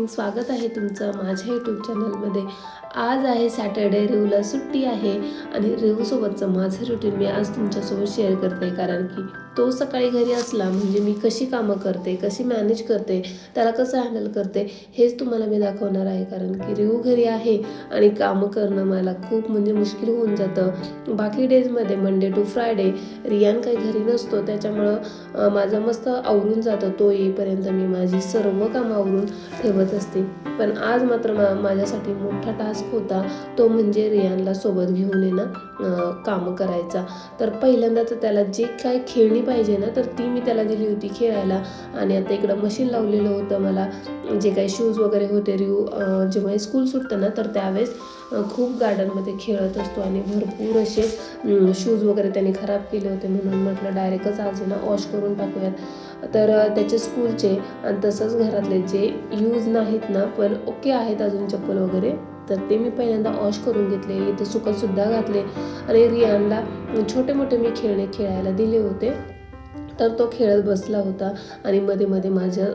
Morning स्वागत आहे तुमचं माझ्या यूट्यूब चॅनलमध्ये आज आहे सॅटर्डे रिवला सुट्टी आहे. आणि रिवसोबतचं माझं रुटीन मी आज तुमच्यासोबत शेअर करते. कारण की तो सकाळी घरी असला म्हणजे मी कशी कामं करते कशी मॅनेज करते त्याला कसं हँडल करते हेच तुम्हाला मी दाखवणार आहे. कारण की रिहू घरी आहे आणि कामं करणं मला खूप म्हणजे मुश्किल होऊन जातं. बाकी डेजमध्ये मंडे टू फ्रायडे रियान काही घरी नसतो त्याच्यामुळं माझं मस्त आवरून जातं. तो येईपर्यंत मी माझी सर्व कामं आवरून ठेवत असते. पण आज मात्र मा माझ्यासाठी मोठा टास्क होता तो म्हणजे रियानला सोबत घेऊन येणं कामं करायचा. तर पहिल्यांदा तर त्याला जे काय खेळणी पाहिजे ना तर ती मी त्याला दिली होती खेळायला. आणि आता इकडं मशीन लावलेलं होतं मला. जे काही शूज वगैरे होते रिव जेव्हा स्कूल सुटतं ना तर त्यावेळेस खूप गार्डनमध्ये खेळत असतो. आणि भरपूर असे शूज वगैरे त्यांनी खराब केले होते म्हणून म्हटलं डायरेक्टच आज आहे ना वॉश करून टाकूयात. तर त्याचे स्कूलचे आणि तसंच घरातले जे यूज नाहीत ना पण ओके आहेत अजून चप्पल वगैरे. तर ते मी पहिल्यांदा वॉश करून घेतले इथं सुकतसुद्धा घातले. आणि रियानला छोटे मोठे मी खेळणे खेळायला दिले होते. तर तो खेळत बसला होता. आणि मध्ये मध्ये माझ्या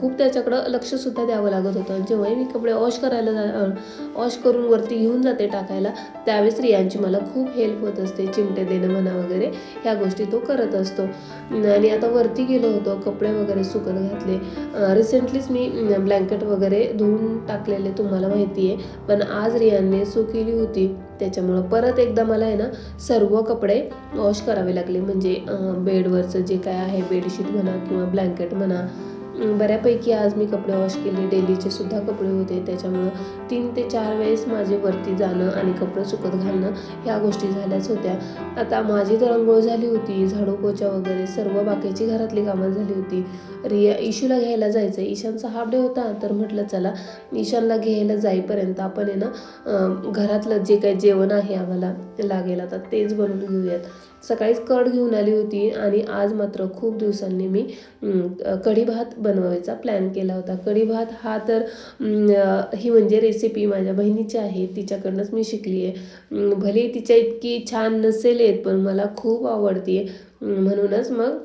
खूप त्याच्याकडं लक्षसुद्धा द्यावं लागत होतं. जेव्हाही मी कपडे वॉश करायला जा वॉश करून वरती घेऊन जाते टाकायला त्यावेळेस रियांची मला खूप हेल्प होत असते. चिमटे देणं म्हणा वगैरे ह्या गोष्टी तो करत असतो. आणि आता वरती गेलो होतो कपडे वगैरे सुकत घातले. रिसेंटलीच मी ब्लँकेट वगैरे धुवून टाकलेले तुम्हाला माहिती आहे पण आज रियानने सुकेली होती. त्याच्यामुळं परत एकदा मला आहे ना सर्व कपडे वॉश करावे लागले. म्हणजे बेडवरचं जे काय आहे बेडशीट म्हणा किंवा ब्लँकेट म्हणा बऱ्यापैकी आज मी कपडे वॉश केले. डेलीचे सुद्धा कपडे होते. त्याच्यामुळं तीन ते चार वेळेस माझे वरती जाणं आणि कपडे सुकत घालणं ह्या गोष्टी झाल्याच होत्या. आता माझी तर आंघोळ झाली होती. झाडू पोचा वगैरे सर्व बाकीची घरातली कामं झाली होती. रिया इशूला घ्यायला जायचं. ईशानचा हाफ डे होता. तर म्हटलं चला ईशानला घ्यायला जाईपर्यंत आपण आहे ना घरातलं जे काही जेवण आहे आम्हाला लागेल. आता तेच बनवून घेऊयात. सकाळीच कड घेऊन आली होती आणि आज मात्र खूप दिवसांनी मी कढी भात बनवायचा प्लॅन केला होता. कढी भात हा तर ही म्हणजे रेसिपी माझ्या बहिणीची आहे. तिच्याकडनंच मी शिकली आहे. भले तिच्या इतकी छान नसेल येत पण मला खूप आवडते म्हणूनच मग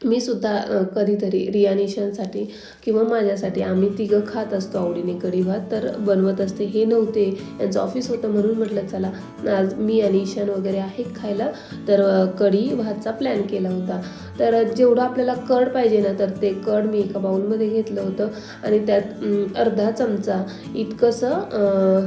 मी सुद्धा कधीतरी रियानिशांसाठी किंवा माझ्यासाठी आम्ही तिघं खात असतो आवडीने कढी भात तर बनवत असते. हे नव्हते. यांचं ऑफिस होतं म्हणून म्हटलं चला आज मी आणि ईशान वगैरे आहे खायला. तर कढी भातचा प्लॅन केला होता. तर जेवढं आपल्याला कड पाहिजे ना तर ते कड मी एका बाउलमध्ये घेतलं होतं. आणि त्यात अर्धा चमचा इतकंसं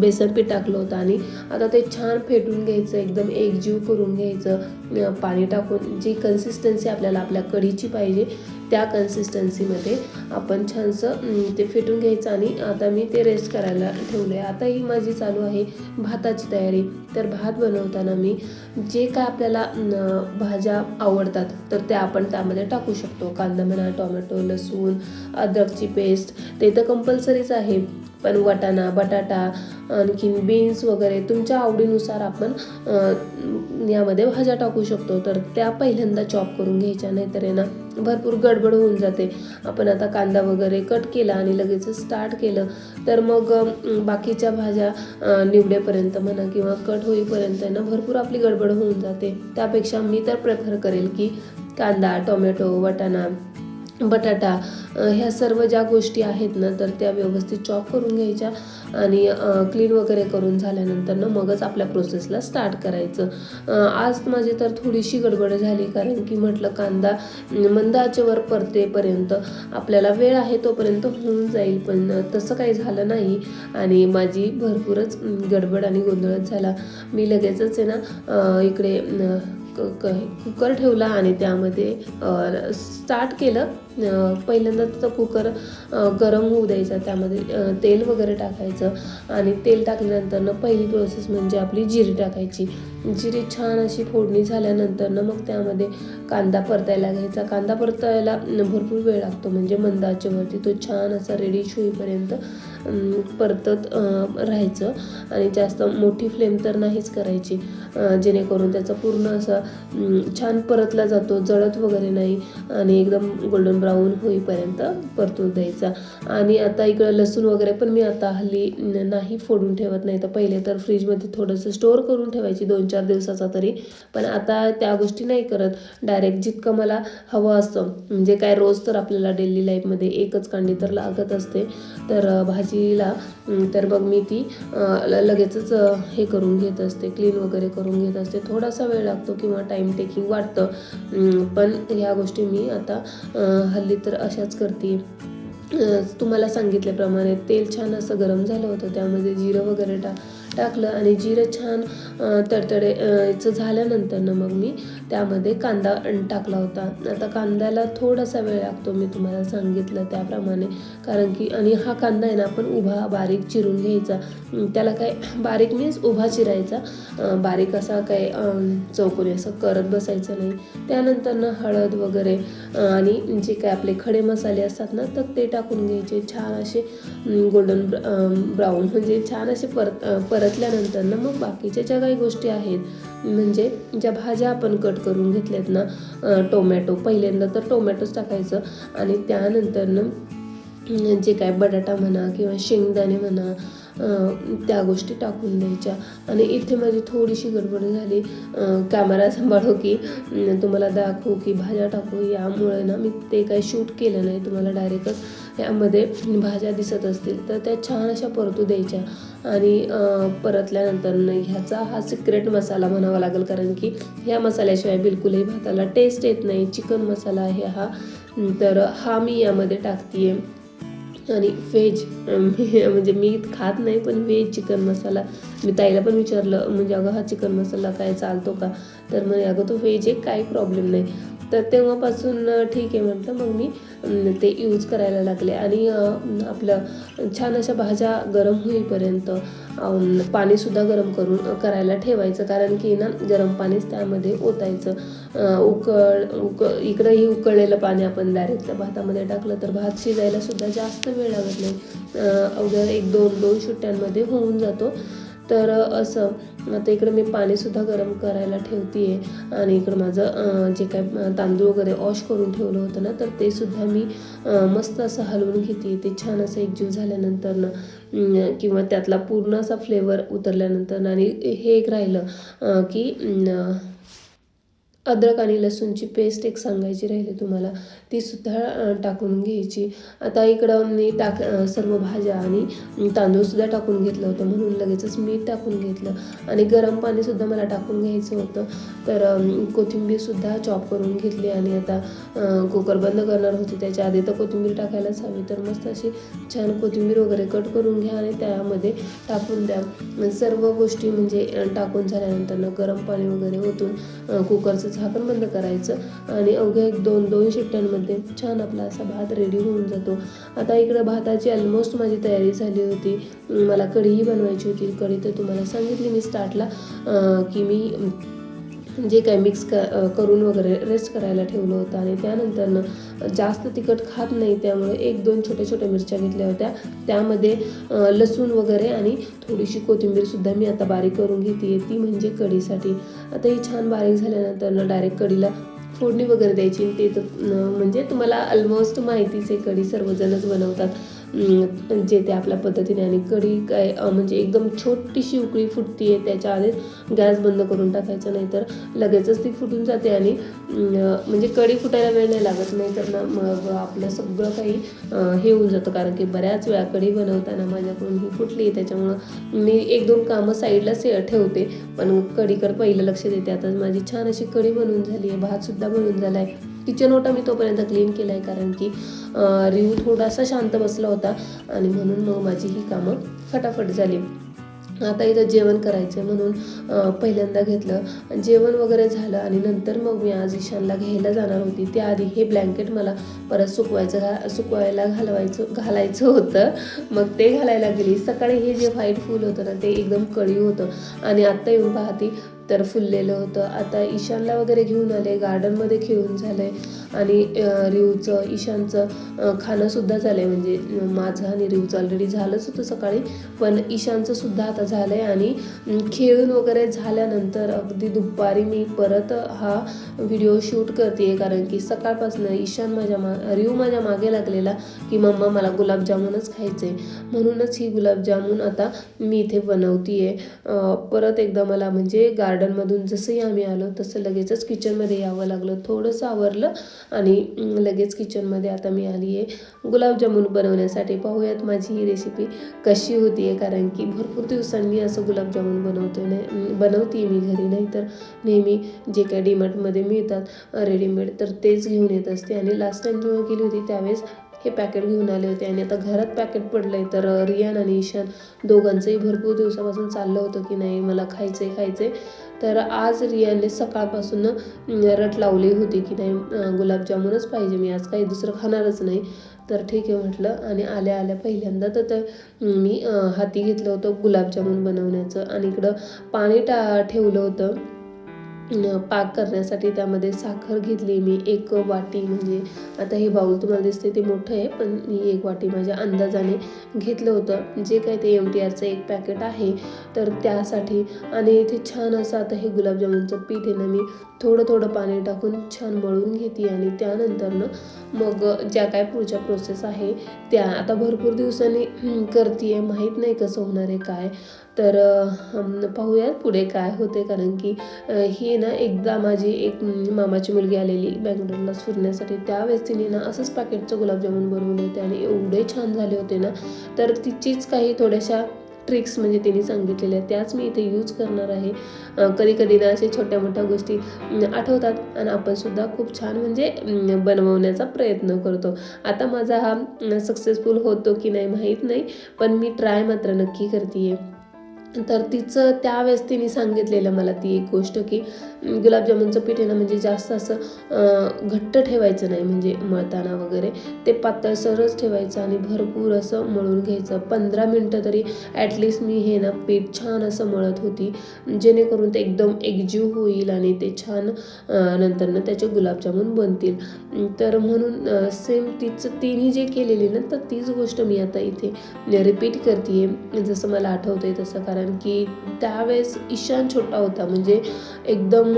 बेसन पीठ टाकलं होतं आणि आता ते छान फेटून घ्यायचं एकदम एकजीव करून घ्यायचं पाणी टाकून जी कन्सिस्टन्सी आपल्याला आपल्या कढीची पाहिजे त्या कन्सिस्टन्सीमध्ये आपण छानसं ते फेटून घ्यायचं आणि आता मी ते रेस्ट करायला ठेवलं आहे आता ही माझी चालू आहे भाताची तयारी. तर भात बनवताना मी जे काय आपल्याला भाज्या आवडतात तर त्या आपण त्यामध्ये टाकू शकतो. कांदा म्हणा टोमॅटो लसूण अद्रकची पेस्ट ते तर कंपल्सरीच आहे. पण वटाणा बटाटा आणखीन बीन्स वगैरे तुमच्या आवडीनुसार आपण यामध्ये भाज्या टाकू शकतो. तर त्या पहिल्यांदा चॉप करून घ्यायच्या नाहीतर आहे ना भरपूर गडबड होऊन जाते. आपण आता कांदा वगैरे कट केला आणि लगेच स्टार्ट केलं तर मग बाकीच्या भाज्या निवडेपर्यंत म्हणा किंवा कट होईपर्यंत आहे ना भरपूर आपली गडबड होऊन जाते. त्यापेक्षा मी तर प्रेफर करेल की कांदा टोमॅटो वटाणा बटाटा ह्या सर्व ज्या गोष्टी आहेत ना तर त्या व्यवस्थित चॉप करून घ्यायच्या आणि क्लीन वगैरे करून झाल्यानंतर ना मगच आपल्या प्रोसेसला स्टार्ट करायचं. आज माझी तर थोडीशी गडबड झाली कारण की म्हटलं कांदा अं, मंद आचेवर परतेपर्यंत आपल्याला वेळ आहे तोपर्यंत होऊन जाईल पण तसं काही झालं नाही आणि माझी भरपूरच गडबड आणि गोंधळच झाला. मी लगेचच आहे ना इकडे क- कुकर ठेवला आणि त्यामध्ये स्टार्ट केलं. पहिल्यांदा तर कुकर गरम होऊ द्यायचा. त्यामध्ये तेल वगैरे टाकायचं आणि तेल टाकल्यानंतर पहिली प्रोसेस म्हणजे आपली जिरी टाकायची. जिरी छान अशी फोडणी झाल्यानंतरनं मग त्यामध्ये कांदा परतायला घ्यायचा. कांदा परतायला भरपूर वेळ लागतो. म्हणजे मंदाच्यावरती तो छान असा रेडी होईपर्यंत परतत राहायचं. आणि जास्त मोठी फ्लेम तर नाहीच करायची. जेणेकरून त्याचा पूर्ण असा छान परतला जातो जळत वगैरे नाही. आणि एकदम गोल्डन ब्राऊन होईपर्यंत परतून द्यायचा. आणि आता इकडं लसूण वगैरे पण मी आता हल्ली नाही फोडून ठेवत. नाही तर पहिले तर फ्रीजमध्ये थोडंसं स्टोअर करून ठेवायची दोन चार दिवसाचा तरी. पण आता त्या गोष्टी नाही करत. डायरेक्ट जितकं मला हवं असतं म्हणजे काय रोज तर आपल्याला डेली लाईफमध्ये एकच कांडी तर लागत असते. तर भाजी लिहिला तर मग मी ती लगेचच हे करून घेत असते क्लीन वगैरे करून घेत असते. थोडासा वेळ लागतो किंवा टाईम टेकिंग वाटतं पण ह्या गोष्टी मी आता हल्ली तर अशाच करते. तुम्हाला सांगितल्याप्रमाणे तेल छान असं गरम झालं होतं त्यामध्ये जिरं वगैरे टा टाकलं आणि जिरं छान तडतडेचं झाल्यानंतर ना मग मी त्यामध्ये कांदा टाकला होता. आता कांद्याला थोडासा वेळ लागतो मी तुम्हाला सांगितलं त्याप्रमाणे. कारण की आणि हा कांदा आहे ना आपण उभा बारीक चिरून घ्यायचा. त्याला काय बारीक मीन्स उभा चिरायचा. बारीक असा काय चौकोनी असं करत बसायचं नाही. त्यानंतर ना हळद वगैरे आणि जे काय आपले खडे मसाले असतात ना तर ते टाकून घ्यायचे. छान असे गोल्डन ब्राऊन म्हणजे छान असे परत परतल्यानंतर ना मग बाकीच्या ज्या काही गोष्टी आहेत म्हणजे ज्या भाज्या आपण कट करून घेतल्यात ना टोमॅटो पहिल्यांदा तर टोमॅटोच टाकायचं आणि त्यानंतर ना जे काय बटाटा म्हणा किंवा शेंगदाणे म्हणा त्या गोष्टी टाकून द्यायच्या. आणि इथे माझी थोडीशी गडबड झाली. कॅमेरा सांभाळू की तुम्हाला दाखवू की भाज्या टाकू. यामुळे ना मी ते काही शूट केलं नाही तुम्हाला डायरेक्टच यामध्ये भाज्या दिसत असतील तर त्या छान अशा परतू द्यायच्या. आणि परतल्यानंतर ह्याचा हा सिक्रेट मसाला म्हणावा लागेल कारण की ह्या मसाल्याशिवाय बिलकुलही भाताला टेस्ट येत नाही. चिकन मसाला आहे हा. तर हा मी यामध्ये टाकते आणि व्हेज म्हणजे मी खात नाही पण व्हेज चिकन मसाला. मी ताईला पण विचारलं म्हणजे अगं हा चिकन मसाला काय चालतो का? तर म्हणे अगं तो व्हेज आहे काही प्रॉब्लेम नाही. तर तेव्हापासून ठीक आहे म्हटलं मग मी ते यूज करायला लागले. आणि आपलं छान अशा भाज्या गरम होईपर्यंत पाणीसुद्धा गरम करून करायला ठेवायचं. कारण की ना गरम पाणीच त्यामध्ये ओतायचं. उकळ उक इकडंही उकळलेलं पाणी आपण डायरेक्ट भातामध्ये टाकलं तर भात शिजायला सुद्धा जास्त वेळ लागत नाही. अवघ्या एक दोन दोन सुट्ट्यांमध्ये होऊन जातो. तर असं आता इकडं मी पाणीसुद्धा गरम करायला ठेवते आहे आणि इकडं माझं जे काय तांदूळ वगैरे वॉश करून ठेवलं होतं ना तर ते सुद्धा मी मस्त असं हलवून घेते ते छान असं एकजीव झाल्यानंतर ना किंवा त्यातला पूर्ण असा फ्लेवर उतरल्यानंतर आणि हे एक राहिलं की अद्रक आणि लसूणची पेस्ट एक सांगायची राहिली तुम्हाला. ती सुद्धा टाकून घ्यायची. आता इकडं मी टाक सर्व भाज्या आणि तांदूळसुद्धा टाकून घेतलं होतं. म्हणून लगेचच मीठ टाकून घेतलं. आणि गरम पाणीसुद्धा मला टाकून घ्यायचं होतं. तर कोथिंबीरसुद्धा चॉप करून घेतली आणि आता कुकर बंद करणार होते. त्याच्या आधी तर कोथिंबीर टाकायलाच हवी. तर मस्त अशी छान कोथिंबीर वगैरे कट करून घ्या आणि त्यामध्ये टाकून द्या. सर्व गोष्टी म्हणजे टाकून झाल्यानंतर गरम पाणी वगैरे ओतून कुकरचं झाकण बंद करायचं. आणि अवघ्या एक दोन दोन शिट्ट्यांमध्ये छान आपला असा भात रेडी होऊन जातो. आता इकडं भाताची ऑलमोस्ट माझी तयारी झाली होती. मला कढीही बनवायची होती कढी तर तुम्हाला सांगितली मी स्टार्टला की मी जे काय मिक्स क करून वगैरे रेस्ट करायला ठेवलं होतं आणि त्यानंतरनं जास्त तिखट खात नाही त्यामुळे एक दोन छोट्या छोट्या मिरच्या घेतल्या होत्या. त्यामध्ये लसूण वगैरे आणि थोडीशी कोथिंबीरसुद्धा मी आता बारीक करून घेते ती म्हणजे कढीसाठी. आता ही छान बारीक झाल्यानंतर डायरेक्ट कढीला फोडणी वगैरे द्यायची ते तर म्हणजे तुम्हाला ऑलमोस्ट माहितीच आहे कढी सर्वजणच बनवतात. जे ते आपल्या पद्धतीने आणि कढी काय म्हणजे एकदम छोटीशी उकळी फुटती आहे त्याच्या आधीच गॅस बंद करून टाकायचं नाही तर लगेचच ती फुटून जाते आणि म्हणजे कढी फुटायला वेळ नाही लागत नाही तर ना मग आपलं सगळं काही हे होऊन जातं. कारण की बऱ्याच वेळा कढी बनवताना माझ्याकडून ही फुटली त्याच्यामुळं मी एक दोन कामं साईडलाच ठेवते. पण कढीकर पहिलं लक्ष देते. आता माझी छान अशी कढी बनवून झाली आहे भातसुद्धा बनवून झाला आहे किचन ओटा मी तोपर्यंत क्लीन केला आहे कारण की अं, रिव थोडासा शांत बसला होता आणि म्हणून मग माझी ही कामं फटाफट झाली. आता इथं जेवण करायचं म्हणून पहिल्यांदा घेतलं. जेवण वगैरे झालं आणि नंतर मग मी आज ईशानला घ्यायला जाणार होती. त्याआधी हे ब्लँकेट मला परत सुकवायचं घा सुकवायला घालवायचं घालायचं होतं. मग ते घालायला गेली. सकाळी हे जे व्हाईट फूल होतं ना ते एकदम कळी होतं. आणि आत्ता येऊन पाहते तर फुललेलं होतं. आता ईशानला वगैरे घेऊन आले गार्डनमध्ये खेळून झालं आहे आणि रिवचं ईशानचं खाणंसुद्धा झालं आहे म्हणजे माझं आणि रिवचं ऑलरेडी झालंच होतं सकाळी. पण ईशानचंसुद्धा आता झालं आहे आणि खेळून वगैरे झाल्यानंतर अगदी दुपारी मी परत हा व्हिडिओ शूट करते कारण की सकाळपासून ईशान माझ्या मा रिव माझ्या मागे लागलेला की मम्मा मला गुलाबजामुनच खायचे म्हणूनच ही गुलाबजामून आता मी इथे बनवते आहे परत एकदा मला म्हणजे गार्डन गार्डनमधून जसंही आम्ही आलो तसं लगेचच किचनमध्ये यावं लागलं. थोडंसं आवरलं आणि लगेच किचनमध्ये आता मी आली आहे. गुलाबजामुन बनवण्यासाठी पाहूयात माझी ही रेसिपी कशी होती आहे. कारण की भरपूर दिवसांनी असं गुलाबजामुन बनवतो नाही बनवते मी घरी. नाही तर नेहमी जे काय डीमार्टमध्ये मिळतात रेडीमेड तर तेच घेऊन येत असते. आणि लास्ट टाईम जेव्हा केली होती त्यावेळेस हे पॅकेट घेऊन आले होते. आणि आता घरात पॅकेट पडलं आहे तर रियान आणि ईशान दोघांचंही भरपूर दिवसापासून चाललं होतं की नाही मला खायचं आहे खायचं आहे तर आज रियाने सकाळपासून रट लावली होती की नाही गुलाबजामुनच पाहिजे. मी आज काही दुसरं खाणारच नाही. तर ठीक आहे म्हटलं. आणि आल्या आल्या पहिल्यांदा तर मी हाती घेतलं होतं गुलाबजामुन बनवण्याचं. आणि इकडं पाणी टा ठेवलं होतं. पाक करण्यासाठी त्यामध्ये साखर घेतली मी एक वाटी म्हणजे आता हे बाऊल तुम्हाला दिसते ते मोठं आहे पण मी एक वाटी माझ्या अंदाजाने घेतलं होतं. जे काय ते एम टी आरचं एक पॅकेट आहे तर त्यासाठी आणि इथे छान असं आता हे गुलाबजामुनचं पीठ आहे ना मी थोडं थोडं पाणी टाकून छान मळून घेते आणि त्यानंतरनं मग ज्या काय पुढच्या प्रोसेस आहे त्या आता भरपूर दिवसांनी करते आहे माहीत नाही कसं होणार आहे काय. तर पाहूयात पुढे काय होते. कारण की ही ना एकदा माझी एक मामाची मुलगी आलेली बँगलोरला फिरण्यासाठी. त्यावेळेस तिने ना असंच पॅकेटचं गुलाबजामुन बनवले होते आणि एवढे छान झाले होते ना. तर तिचीच काही थोड्याशा ट्रिक्स म्हणजे तिने सांगितलेल्या त्याच मी इथे यूज करणार आहे. कधी कधी ना असे छोट्या मोठ्या गोष्टी आठवतात आणि आपणसुद्धा खूप छान म्हणजे बनवण्याचा प्रयत्न करतो. आता माझा हा सक्सेसफुल होतो की नाही माहीत नाही पण मी ट्राय मात्र नक्की करते आहे तर तिचं त्यावेळेस तिने सांगितलेलं मला ती एक गोष्ट की गुलाबजामुनचं पीठ आहे ना म्हणजे जास्त असं घट्ट ठेवायचं नाही म्हणजे मळताना वगैरे. ते पातळसरच ठेवायचं आणि भरपूर असं मळून घ्यायचं. पंधरा मिनटं तरी ॲटलिस्ट मी हे ना पीठ छान असं मळत होती. जेणेकरून ते एकदम एकजीव होईल आणि ते छान नंतर नंतरनं त्याचे गुलाबजामुन बनतील. तर म्हणून सेम तिचं तिने जे केलेली ना तर तीच गोष्ट मी आता इथे रिपीट करते जसं मला आठवतं आहे तसं कारण कारण की त्यावेळेस ईशान छोटा होता. म्हणजे एकदम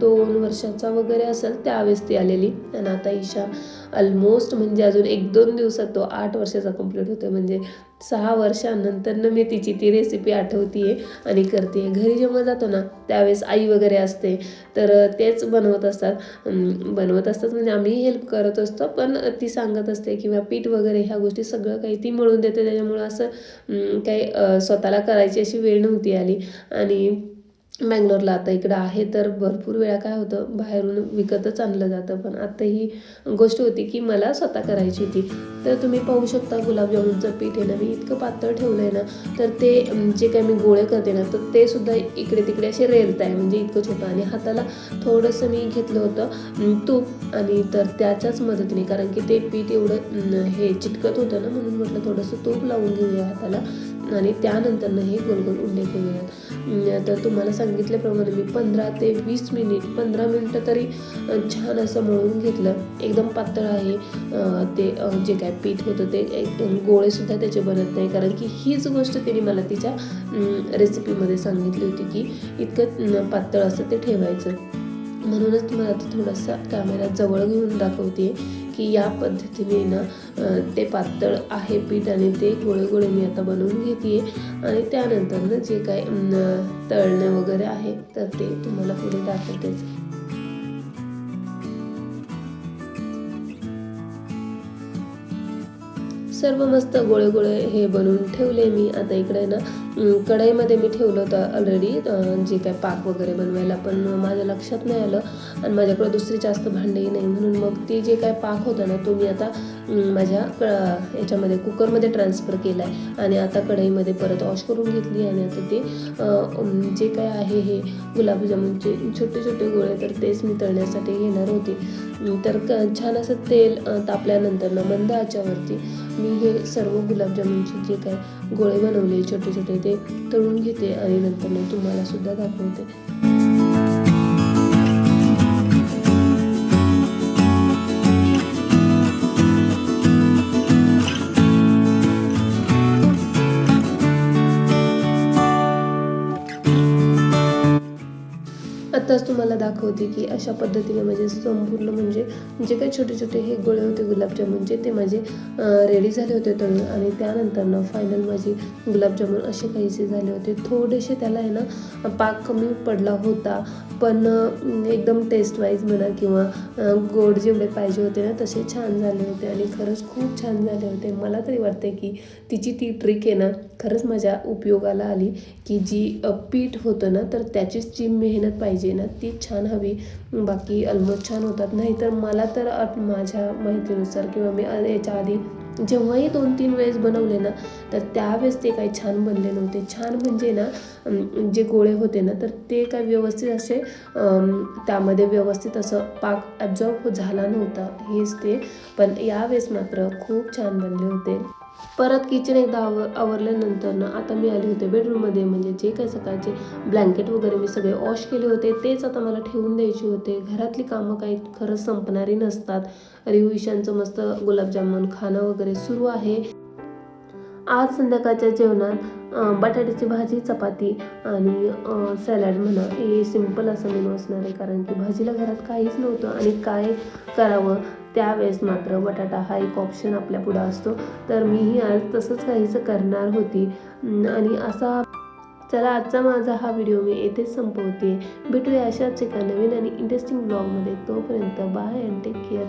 दोन वर्षाचा वगैरे असेल त्यावेळेस ती आलेली. आणि आता ईशान ऑलमोस्ट म्हणजे अजून एक दोन दिवसात तो आठ वर्षाचा कंप्लीट होतो म्हणजे सहा वर्षानंतरनं मी तिची ती रेसिपी आठवते आणि करते घरी जेव्हा जातो ना त्यावेळेस आई वगैरे असते. तर तेच बनवत असतात. बनवत असतात म्हणजे आम्ही हेल्प करत असतो. पण ती सांगत असते किंवा पीठ वगैरे ह्या गोष्टी सगळं काही ती मळून देते. त्याच्यामुळं असं काही स्वतःला करायची अशी वेळ नव्हती आली. आणि बँगलोरला आता इकडं आहे तर भरपूर वेळा काय होतं बाहेरून विकतच आणलं जातं. पण आता ही गोष्ट होती की मला स्वतः करायची होती. तर तुम्ही पाहू शकता गुलाबजामुनचं पीठ आहे ना मी इतकं पातळ ठेवलं आहे ना तर ते जे काही मी गोळे करते ना तर ते सुद्धा इकडे तिकडे असे रेलत आहे. म्हणजे इतकं छोटं. आणि हाताला थोडंसं मी घेतलं होतं तूप. आणि तर त्याच्याच मदतीने कारण की ते पीठ एवढं हे चिटकत होतं ना म्हणून म्हटलं थोडंसं तूप लावून घेऊया हाताला. आणि त्यानंतरनं हे गोल गोल उंडे करूयात तर तुम्हाला सांगितल्याप्रमाणे मी पंधरा ते वीस मिनिट पंधरा मिनटं तरी छान असं मळून घेतलं. एकदम पातळ आहे ते जे काय पीठ होतं ते एकदम गोळेसुद्धा त्याचे बनत नाही. कारण की हीच गोष्ट तिने मला तिच्या रेसिपीमध्ये सांगितली होती की इतकं पातळ असं ते ठेवायचं. म्हणूनच तुम्हाला आता थोडासा कॅमेरा जवळ घेऊन दाखवते की या पद्धतीने ना ते पातळ आहे पीठ आणि ते गोळे गोळे मी आता बनवून घेते आणि त्यानंतर ना जे काय तळणं वगैरे आहे तर ते तुम्हाला पुढे दाखवतेच. सर्व मस्त गोळे गोळे हे बनवून ठेवले मी. आता इकडे ना कढईमध्ये मी ठेवलं होतं ऑलरेडी जे काय पाक वगैरे बनवायला पण माझ्या लक्षात नाही आलं आणि माझ्याकडे दुसरी जास्त भांडेही नाही. म्हणून मग ते जे काय पाक होता ना तो मी आता माझ्या क याच्यामध्ये कुकरमध्ये ट्रान्सफर केला आहे आणि आता कढईमध्ये परत वॉश करून घेतली आणि आता ते जे काय आहे हे गुलाबजामुनचे छोटे छोटे गोळे तर तेच मी तळण्यासाठी घेणार होते. तर क छान असं तेल तापल्यानंतर ना मंद आच्यावरती मी हे सर्व गुलाबजामुनचे जे काय गोळे बनवले छोटे छोटे ते तळून घेते आणि नंतर मी तुम्हाला सुद्धा दाखवते. दाखवते की अशा पद्धतीने म्हणजे संपूर्ण म्हणजे जे काही छोटे छोटे हे गोळे होते गुलाबजामुनचे ते माझे रेडी झाले होते तळून. आणि त्यानंतर ना फायनल माझे गुलाबजामुन असे काहीसे झाले होते. थोडेसे त्याला आहे ना पाक कमी पडला होता. पण एकदम टेस्ट वाईज म्हणा किंवा गोड जेवढे पाहिजे होते ना तसे छान झाले होते. आणि खरंच खूप छान झाले होते. मला तरी वाटते की तिची ती ट्रिक आहे ना खरंच माझ्या उपयोगाला आली की जी पीठ होतं ना तर त्याचीच जी मेहनत पाहिजे ना ती छान हवी. बाकी ऑलमोस्ट छान होतात. नाही तर मला तर माझ्या माहितीनुसार किंवा मी याच्या आधी जेव्हाही दोन तीन वेळेस बनवले ना तर त्यावेळेस ते काही छान बनले नव्हते. छान म्हणजे ना जे गोळे होते ना तर ते काय व्यवस्थित असे त्यामध्ये व्यवस्थित असं पाक ॲब्झॉर्ब झाला नव्हता. हेच ते. पण यावेळेस मात्र खूप छान बनले होते. परत किचन एकदा आव आवरल्यानंतर ना आता मी आले होते बेडरूममध्ये म्हणजे जे काही सकाळचे ब्लँकेट वगैरे मी सगळे वॉश केले होते तेच आता मला ठेवून द्यायचे होते. घरातली कामं काही खरंच संपणारी नसतात. रिऊ हो ईशांचं मस्त गुलाबजामुन खाणं वगैरे सुरू आहे. आज संध्याकाळच्या जेवणात बटाट्याची भाजी चपाती आणि सॅलड म्हणा. हे सिंपल असं मेनू असणार आहे. कारण की भाजीला घरात काहीच नव्हतं. आणि काय करावं? त्यावेळेस मात्र बटाटा हा एक ऑप्शन आपल्या पुढं असतो. तर मीही आज तसंच काहीसं करणार होती. आणि असा चला आजचा माझा हा व्हिडिओ मी येथेच संपवते. भेटूया अशाच एका नवीन आणि इंटरेस्टिंग ब्लॉगमध्ये तोपर्यंत बाय अँड टेक केअर